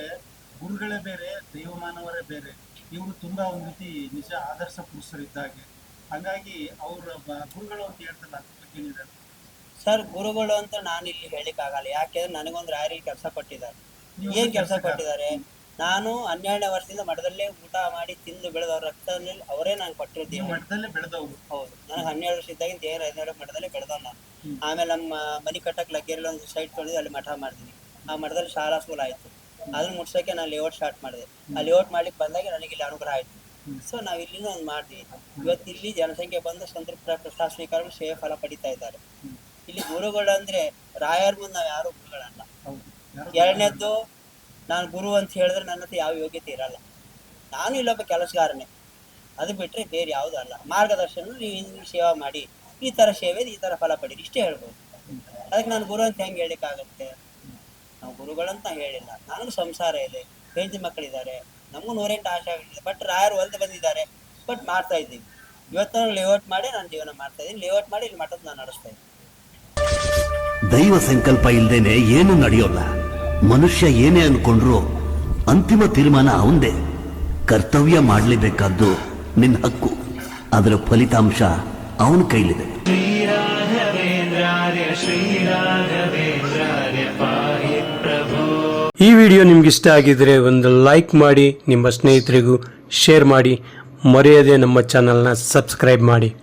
ಗುರುಗಳೇ ಬೇರೆ ದೇವಮಾನವರೇ ಬೇರೆ. ಇವರು ತುಂಬಾ ಒಂದು ರೀತಿ ನಿಜ ಆದರ್ಶ ಪುರುಷರಿದ್ದಾಗೆ ಹಾಗಾಗಿ ಅವರ ಗುರುಗಳು ಅಂತ ಹೇಳ್ತಲ್ಲ ಅದ್ರ ಬಗ್ಗೆ ಏನಿದೆ ಸರ್ ಗುರುಗಳು ಅಂತ ನಾನು ಇಲ್ಲಿ ಹೇಳಿಕ್ ಆಗಲ್ಲ ಯಾಕೆಂದ್ರೆ ನನಗೊಂದು ರಾಯರಿ ಕೆಲಸ ಕೊಟ್ಟಿದ್ದಾರೆ. ನೀವು ಏನ್ ಕೆಲಸ. ಕೊಟ್ಟಿದ್ದಾರೆ? ನಾನು ಹನ್ನೆರಡನೇ ವರ್ಷದಿಂದ ಮಠದಲ್ಲೇ ಊಟ ಮಾಡಿ ತಿಂದು ಬೆಳೆದ ರಕ್ತದಲ್ಲಿ ಅವರೇ ನಾನು ಕೊಟ್ಟಿರ್ತೀನಿ ಮಠದಲ್ಲೇ ಬೆಳೆದವು ಹೌದು. ನನಗೆ ಹನ್ನೆರಡು ವರ್ಷ ಇದ್ದಾಗ ದೇವರ ಹನ್ನೆರಡು ಮಠದಲ್ಲಿ ಬೆಳೆದವ್ ನಾನು. ಆಮೇಲೆ ನಮ್ಮ ಮನೆ ಕಟ್ಟಕ್ಕೆ ಲಗ್ಗೆರಲ್ಲಿ ಒಂದು ಸೈಟ್ ತೊಳೆದು ಅಲ್ಲಿ ಮಠ ಮಾಡಿದ್ದೀನಿ ಆ ಮಠದಲ್ಲಿ ಶಾಲಾ ಸ್ಕೂಲ್ ಆಯ್ತು. ಅದನ್ನ ಮುಟ್ಸೋಕೆ ನಾನು ಲೇಔಟ್ ಸ್ಟಾರ್ಟ್ ಮಾಡಿದೆ. ಆ ಲೇಔಟ್ ಮಾಡ್ಲಿಕ್ಕೆ ಬಂದಾಗ ನನಗೆ ಇಲ್ಲಿ ಅನುಗ್ರಹ ಆಯ್ತು. ಸೊ ನಾವು ಇಲ್ಲಿನೂ ಒಂದು ಮಾಡ್ತೀವಿ. ಇವತ್ತು ಇಲ್ಲಿ ಜನಸಂಖ್ಯೆ ಬಂದು ಸಂತೃಪ್ತ ಪ್ರಸಾದ ಸ್ವೀಕಾರ ಮಾಡಿ ಸೇವೆ ಫಲ ಪಡಿತಾ ಇದ್ದಾರೆ. ಇಲ್ಲಿ ಗುರುಗಳು ಅಂದ್ರೆ ರಾಯರ್ ಮುಂದೆ ನಾವು ಯಾರು ಗುರುಗಳಲ್ಲ. ಎರಡನೇದ್ದು ನಾನು ಗುರು ಅಂತ ಹೇಳಿದ್ರೆ ನನ್ನ ಹತ್ರ ಯಾವ ಯೋಗ್ಯತೆ ಇರಲ್ಲ. ನಾನು ಇಲ್ಲೊಬ್ಬ ಕೆಲಸಗಾರನೇ. ಅದು ಬಿಟ್ಟರೆ ಬೇರೆ ಯಾವುದೂ ಅಲ್ಲ. ಮಾರ್ಗದರ್ಶನ ನೀವು ಸೇವಾ ಮಾಡಿ, ಈ ಥರ ಸೇವೆ ಈ ಥರ ಫಲ ಪಡೀರಿ. ಇಷ್ಟೇ ಹೇಳ್ಬೋದು. ಅದಕ್ಕೆ ನಾನು ಗುರು ಅಂತ ಹೆಂಗೆ ಹೇಳಿಕ್ಕಾಗತ್ತೆ ನಾವು ಗುರುಗಳಂತ ಹೇಳಿಲ್ಲ. ನನಗೂ ಸಂಸಾರ ಇದೆ. ಹೆಂಡತಿ ಮಕ್ಕಳಿದ್ದಾರೆ. ನಮಗೂ ನೂರೆಂಟು ಆಶೆಗಳಿದೆ ಬಟ್ ರಾಯರು ಒಲ್ದು ಬಂದಿದ್ದಾರೆ. ಬಟ್ ಮಾಡ್ತಾ ಇದ್ದೀವಿ. ಇವತ್ತು ಲೇಔಟ್ ಮಾಡಿ ನಾನು ಜೀವನ ಮಾಡ್ತಾ ಇದ್ದೀನಿ. ಲೇಔಟ್ ಮಾಡಿ ಇಲ್ಲಿ ಮಠದ ನಾನು ನಡೆಸ್ತಾ ಇದ್ದೀನಿ. ದೈವ ಸಂಕಲ್ಪ ಇಲ್ಲದೇನೆ ಏನು ನಡೆಯೋಲ್ಲ. ಮನುಷ್ಯ ಏನೇ ಅನ್ಕೊಂಡ್ರು ಅಂತಿಮ ತೀರ್ಮಾನ ಅವಂದೇ. ಕರ್ತವ್ಯ ಮಾಡಲೇಬೇಕಾದ್ದು ನಿನ್ನ ಹಕ್ಕು. ಅದರ ಫಲಿತಾಂಶ ಅವನ ಕೈಲಿದೆ. ಈ ವಿಡಿಯೋ ನಿಮ್ಗಿಷ್ಟ ಆಗಿದ್ರೆ ಒಂದು ಲೈಕ್ ಮಾಡಿ, ನಿಮ್ಮ ಸ್ನೇಹಿತರಿಗೂ ಶೇರ್ ಮಾಡಿ, ಮರೆಯದೆ ನಮ್ಮ ಚಾನೆಲ್ನ ಸಬ್ಸ್ಕ್ರೈಬ್ ಮಾಡಿ.